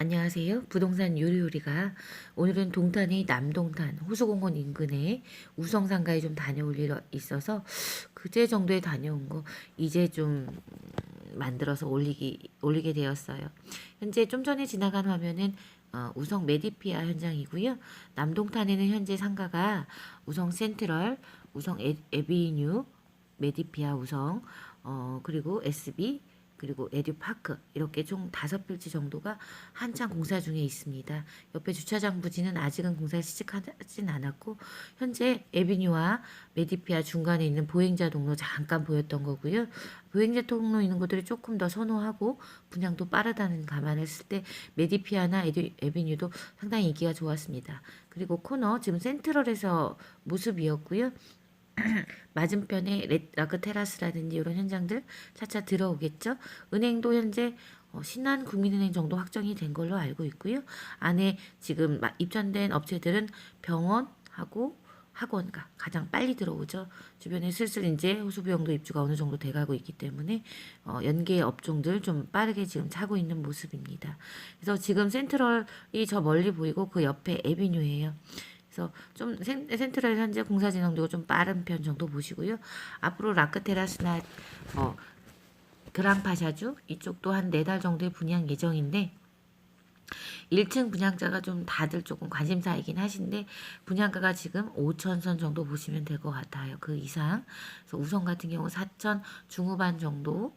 안녕하세요. 부동산 요리요리가 오늘은 동탄의 남동탄 호수공원 인근에 우성상가에 좀 다녀올 일 있어서 그제 정도에 다녀온 거 이제 좀 만들어서 올리기 올리게 되었어요. 현재 좀 전에 지나간 화면은 어, 우성 메디피아 현장이고요. 남동탄에는 현재 상가가 우성 센트럴, 우성 에, 에비뉴, 메디피아 우성, 어, 그리고 SB 그리고 에듀파크 이렇게 총 다섯 필지 정도가 한창 공사 중에 있습니다. 옆에 주차장 부지는 아직은 공사 시작하진 않았고 현재 에비뉴와 메디피아 중간에 있는 보행자 동로 잠깐 보였던 거고요. 보행자 통로 있는 곳들이 조금 더 선호하고 분양도 빠르다는 감안했을 때 메디피아나 에디, 에비뉴도 상당히 인기가 좋았습니다. 그리고 코너 지금 센트럴에서 모습이었고요. 맞은편에 레- 라크 테라스라든지 이런 현장들 차차 들어오겠죠. 은행도 현재 어, 신한 국민은행 정도 확정이 된 걸로 알고 있고요. 안에 지금 마- 입점된 업체들은 병원하고 학원가 가장 빨리 들어오죠. 주변에 슬슬 이제 호수부영도 입주가 어느 정도 돼가고 있기 때문에 어, 연계 업종들 좀 빠르게 지금 차고 있는 모습입니다. 그래서 지금 센트럴이 저 멀리 보이고 그 옆에 에비뉴예요. 그래서 좀 센, 센트럴 현재 공사 진행도가 좀 빠른 편 정도 보시고요. 앞으로 라크테라스나 어, 그랑파샤주 이쪽도 한네 달 정도의 분양 예정인데 1층 분양자가 좀 다들 조금 관심사이긴 하신데 분양가가 지금 5천 선 정도 보시면 될 것 같아요. 그 이상. 그래서 우선 같은 경우 4천 중후반 정도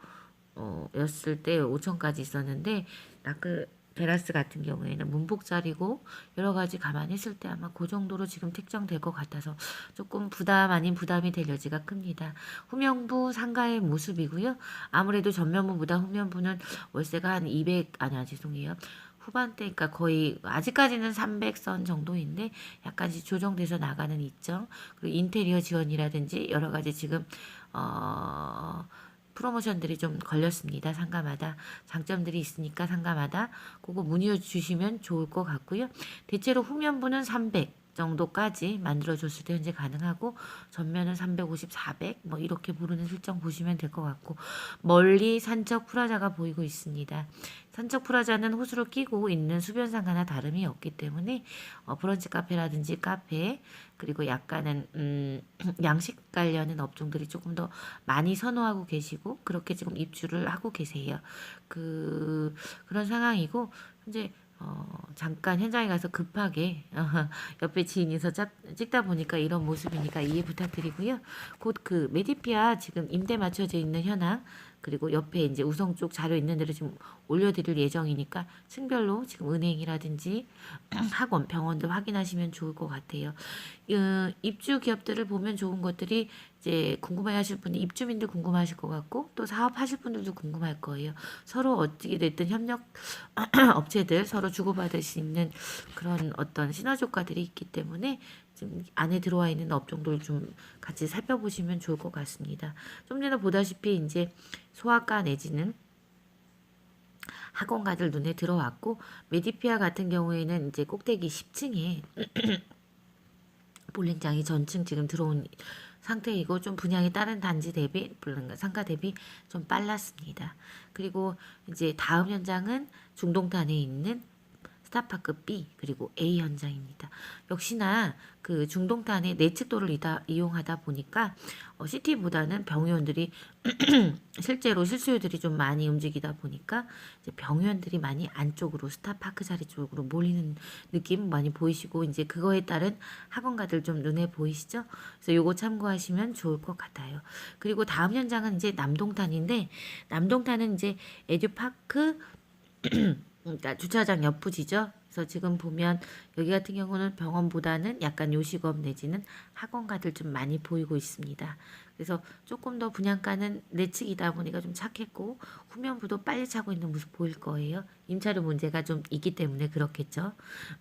어, 였을 때 5천까지 있었는데 라크 테라스 같은 경우에는 문복자리고 여러 가지 감안했을 때 아마 그 정도로 지금 책정될 것 같아서 조금 부담 아닌 부담이 될 여지가 큽니다. 후면부 상가의 모습이고요. 아무래도 전면부보다 후면부는 월세가 한 200, 아니야, 죄송해요. 후반대, 그러니까 거의 아직까지는 300선 정도인데 약간씩 조정돼서 나가는 있죠. 그리고 인테리어 지원이라든지 여러 가지 지금 어 프로모션들이 좀 걸렸습니다. 상가마다 장점들이 있으니까 상가마다 그거 문의 주시면 좋을 것 같고요. 대체로 후면부는 300 정도까지 만들어줬을 때 현재 가능하고 전면은 350, 400 뭐 이렇게 부르는 실정 보시면 될 것 같고 멀리 산적 프라자가 보이고 있습니다. 산적 프라자는 호수를 끼고 있는 수변상가나 다름이 없기 때문에 어, 브런치 카페라든지 카페 그리고 약간은 음, 양식 관련된 업종들이 조금 더 많이 선호하고 계시고 그렇게 지금 입주를 하고 계세요. 그 그런 상황이고 현재 어, 잠깐 현장에 가서 급하게 옆에 지인이서 짭, 찍다 보니까 이런 모습이니까 이해 부탁드리고요. 곧 그 메디피아 지금 임대 맞춰져 있는 현황 그리고 옆에 이제 우성 쪽 자료 있는 데를 지금 올려드릴 예정이니까 층별로 지금 은행이라든지 학원, 병원들 확인하시면 좋을 것 같아요. 어, 입주 기업들을 보면 좋은 것들이 이제 궁금해하실 분이 입주민들 궁금하실 것 같고 또 사업하실 분들도 궁금할 거예요. 서로 어떻게 됐든 협력 업체들 서로 주고받을 수 있는 그런 어떤 시너지 효과들이 있기 때문에 지금 안에 들어와 있는 업종들 좀 같이 살펴보시면 좋을 것 같습니다. 좀 전에 보다시피 이제 소아과 내지는 학원가들 눈에 들어왔고 메디피아 같은 경우에는 이제 꼭대기 10층에 볼링장이 전층 지금 들어온 상태이고 좀 분양이 다른 단지 대비 상가 대비 좀 빨랐습니다. 그리고 이제 다음 현장은 중동탄에 있는 스타파크 B 그리고 A 현장입니다. 역시나 그 중동탄의 내측도를 이다, 이용하다 보니까 어, 시티보다는 병의원들이 실제로 실수요들이 좀 많이 움직이다 보니까 이제 병의원들이 많이 안쪽으로 스타파크 자리 쪽으로 몰리는 느낌 많이 보이시고 이제 그거에 따른 학원가들 좀 눈에 보이시죠? 그래서 요거 참고하시면 좋을 것 같아요. 그리고 다음 현장은 이제 남동탄인데 남동탄은 이제 에듀파크 그러니까 주차장 옆 부지죠. 그래서 지금 보면 여기 같은 경우는 병원보다는 약간 요식업 내지는 학원가들 좀 많이 보이고 있습니다. 그래서 조금 더 분양가는 내측이다 보니까 좀 착했고 후면부도 빨리 차고 있는 모습 보일 거예요. 임차료 문제가 좀 있기 때문에 그렇겠죠.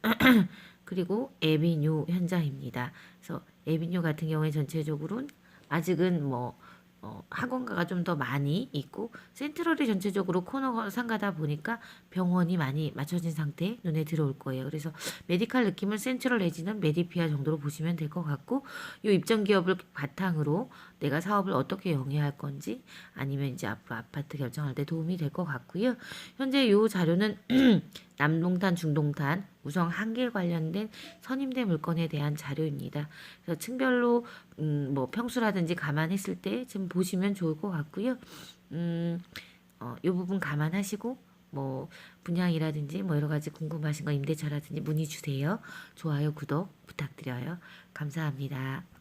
그리고 에비뉴 현장입니다. 그래서 에비뉴 같은 경우에 전체적으로는 아직은 뭐 어, 학원가가 좀 더 많이 있고 센트럴이 전체적으로 코너 상가다 보니까 병원이 많이 맞춰진 상태 눈에 들어올 거예요. 그래서 메디칼 느낌은 센트럴 내지는 메디피아 정도로 보시면 될 것 같고 이 입점 기업을 바탕으로 내가 사업을 어떻게 영위할 건지 아니면 이제 앞으로 아파트 결정할 때 도움이 될 것 같고요. 현재 요 자료는 남동탄, 중동탄, 우성 한길 관련된 선임된 물건에 대한 자료입니다. 그래서 층별로 음, 뭐 평수라든지 감안했을 때좀 보시면 좋을 것 같고요. 음, 어, 요 부분 감안하시고 뭐 분양이라든지 뭐 여러 가지 궁금하신 거 임대차라든지 문의 주세요. 좋아요, 구독 부탁드려요. 감사합니다.